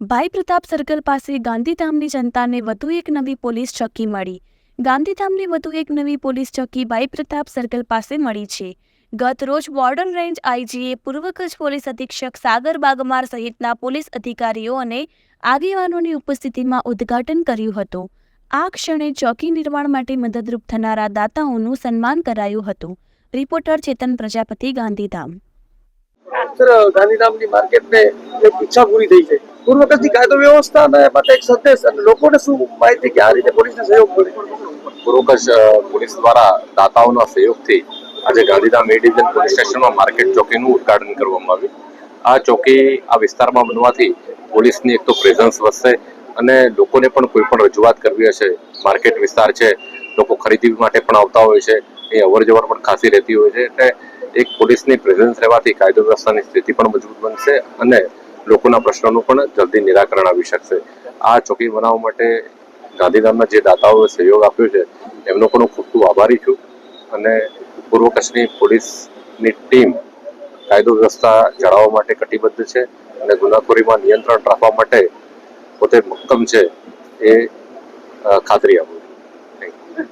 ભાઈ પ્રતાપ સર્કલ પાસે ગાંધીધામની જનતાને વધુ એક નવી પોલીસ ચોકી મળી. ગાંધીધામની વધુ એક નવી પોલીસ ચોકી ભાઈ પ્રતાપ સર્કલ પાસે મળી છે. ગત રોજ બોર્ડર રેન્જ આઈજીએ પૂર્વ કચ્છ પોલીસ અધિક્ષક સાગર બાગમાર સહિતના પોલીસ અધિકારીઓ અને આગેવાનોની ઉપસ્થિતિમાં ઉદ્ઘાટન કર્યું હતું. આ ક્ષણે ચોકી નિર્માણ માટે મદદરૂપ થનારા દાતાઓનું સન્માન કરાયું હતું. રિપોર્ટર ચેતન પ્રજાપતિ ગાંધીધામ. સર ગાંધીધામની માર્કેટને એક ઈચ્છા પૂરી થઈ છે. પૂર્વ કચ્છની કાયદો વ્યવસ્થા માટે એક સંદેશ અને લોકોને શું માહિતી કે આ રીતે પોલીસને સહયોગ મળે? પૂર્વ પોલીસ દ્વારા દાતાઓના સહયોગથી આજે ગાંધીધામ એ ડિવિઝન પોલીસ સ્ટેશનમાં માર્કેટ ચોકીનું ઉદ્ઘાટન કરવામાં આવ્યું. આ ચોકી આ વિસ્તારમાં બનવાથી પોલીસની એક તો પ્રેઝન્સ વધશે અને લોકોને પણ કોઈ પણ રજૂઆત કરવી હશે, માર્કેટ વિસ્તાર છે, લોકો ખરીદી માટે પણ આવતા હોય છે, એ અવર જવર પણ ખાસી રહેતી હોય છે. એટલે એક પોલીસની પ્રેઝન્સ રહેવાથી કાયદો વ્યવસ્થાની સ્થિતિ પણ મજબૂત બનશે અને લોકોના પ્રશ્નોનું પણ જલ્દી નિરાકરણ આવી શકશે. આ ચોકી બનાવવા માટે ગાંધીધામના જે દાતાઓએ સહયોગ આપ્યો છે, એમનો પણ હું ખૂબ ખૂબ આભારી છું અને પૂર્વ કચ્છની પોલીસની ટીમ કાયદો વ્યવસ્થા જાળવવા માટે કટિબદ્ધ છે અને ગુનાખોરીમાં નિયંત્રણ રાખવા માટે પોતે મક્કમ છે એ ખાતરી આપું છું.